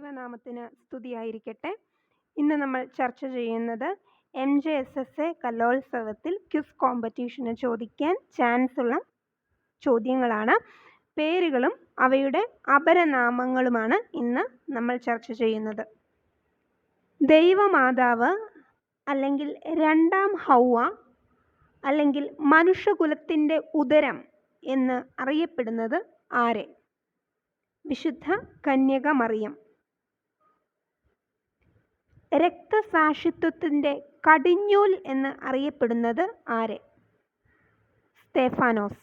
ദൈവനാമത്തിന് സ്തുതിയായിരിക്കട്ടെ. ഇന്ന് നമ്മൾ ചർച്ച ചെയ്യുന്നത് M J S S A കലോത്സവത്തിൽ ക്വിസ് കോമ്പറ്റീഷന് ചോദിക്കാൻ ചാൻസ് ഉള്ള ചോദ്യങ്ങളാണ്. പേരുകളും അവയുടെ അപരനാമങ്ങളുമാണ് ഇന്ന് നമ്മൾ ചർച്ച ചെയ്യുന്നത്. ദൈവമാതാവ് അല്ലെങ്കിൽ രണ്ടാം ഹൗവ അല്ലെങ്കിൽ മനുഷ്യകുലത്തിന്റെ ഉദരം എന്ന് അറിയപ്പെടുന്നത് ആരെ? വിശുദ്ധ കന്യക മറിയം. രക്തസാക്ഷിത്വത്തിന്റെ കടിഞ്ഞൂൽ എന്ന് അറിയപ്പെടുന്നത് ആരെ? സ്തേഫാനോസ്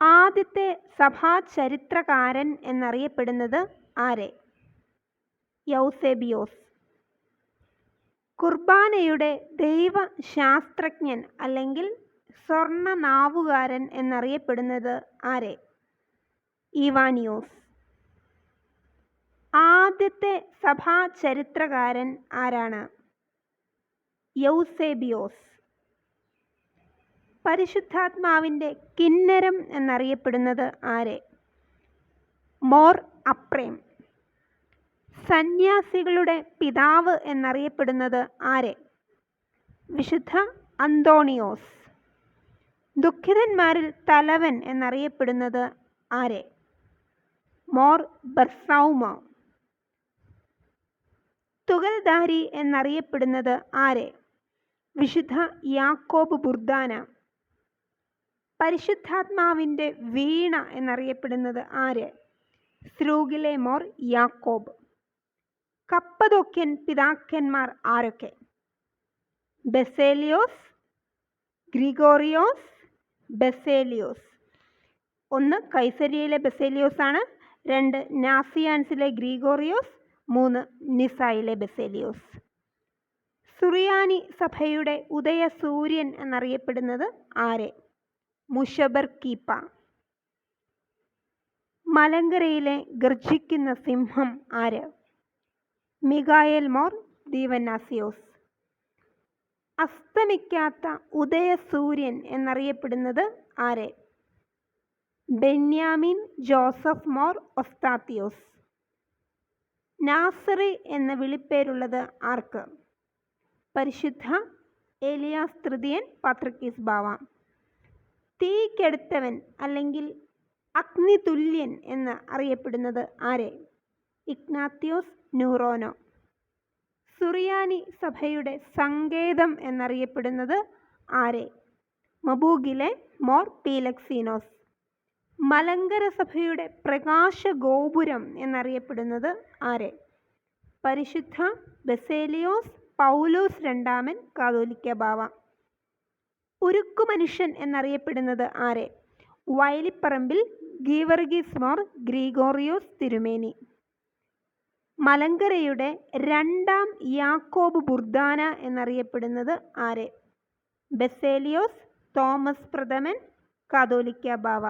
ആദ്യത്തെ സഭാ ചരിത്രകാരൻ എന്നറിയപ്പെടുന്നത് ആരെ? യൗസേബിയോസ്. കുർബാനയുടെ ദൈവശാസ്ത്രജ്ഞൻ അല്ലെങ്കിൽ സ്വർണ നാവുകാരൻ എന്നറിയപ്പെടുന്നത് ആരെ? ഈവാനിയോസ് ആദ്യത്തെ സഭാ ചരിത്രകാരൻ ആരാണ്? യൗസേബിയോസ്. പരിശുദ്ധാത്മാവിന്റെ കിന്നരം എന്നറിയപ്പെടുന്നത് ആരെ? മോർ അപ്രേം. സന്യാസികളുടെ പിതാവ് എന്നറിയപ്പെടുന്നത് ആരെ? വിശുദ്ധ അന്തോണിയോസ്. ദുഃഖിതന്മാരിൽ തലവൻ എന്നറിയപ്പെടുന്നത് ആരെ? മോർ ബർസൗമ തുകൽദാരി എന്നറിയപ്പെടുന്നത് ആരെ? വിശുദ്ധ യാക്കോബ് ബുർദാന. പരിശുദ്ധാത്മാവിന്റെ വീണ എന്നറിയപ്പെടുന്നത് ആര്? സ്രൂഗിലെ മോർ യാക്കോബ്. കപ്പതൊക്യൻ പിതാക്കന്മാർ ആരൊക്കെ? ബെസേലിയോസ് ഗ്രിഗോറിയോസ് ബെസേലിയോസ്. ഒന്ന് കൈസരിയയിലെ ബെസേലിയോസ് ആണ് രണ്ട് നാസിയാൻസിലെ ഗ്രിഗോറിയോസ് മൂന്ന് നിസായിലെ ബെസേലിയോസ്. സുറിയാനി സഭയുടെ ഉദയ സൂര്യൻ എന്നറിയപ്പെടുന്നത് ആരെ? മുഷബർ കീപ്പ മലങ്കരയിലെ ഗർജിക്കുന്ന സിംഹം ആര്? മിഗായേൽ മോർ ദീവനാസിയോസ് അസ്തമിക്കാത്ത ഉദയ സൂര്യൻ എന്നറിയപ്പെടുന്നത് ആരെ? ബെന്യാമിൻ ജോസഫ് മോർ ഒസ്താത്തിയോസ്. നാസറി എന്ന വിളിപ്പേരുള്ളത് ആർക്ക്? പരിശുദ്ധ ഏലിയാസ് തൃതീയൻ പാത്രക്കീസ് ബാവ. തീക്കെടുത്തവൻ അല്ലെങ്കിൽ അഗ്നിതുല്യൻ എന്ന് അറിയപ്പെടുന്നത് ആരെ? ഇഗ്നാത്യോസ് ന്യൂറോനോ. സുറിയാനി സഭയുടെ സങ്കേതം എന്നറിയപ്പെടുന്നത് ആരെ? മബൂഗിലെ മോർ പീലക്സീനോസ്. മലങ്കര സഭയുടെ പ്രകാശ ഗോപുരം എന്നറിയപ്പെടുന്നത് ആരെ? പരിശുദ്ധ ബസേലിയോസ് പൗലോസ് രണ്ടാമൻ കാതോലിക്ക ബാവ. ഉരുക്കു മനുഷ്യൻ എന്നറിയപ്പെടുന്നത് ആരെ? വയലിപ്പറമ്പിൽ ഗീവർഗീസ് മോർ ഗ്രീഗോറിയോസ് തിരുമേനി. മലങ്കരയുടെ രണ്ടാം യാക്കോബ് ബുർദാന എന്നറിയപ്പെടുന്നത് ആരെ? ബസേലിയോസ് തോമസ് പ്രഥമൻ കാതോലിക്ക ബാവ.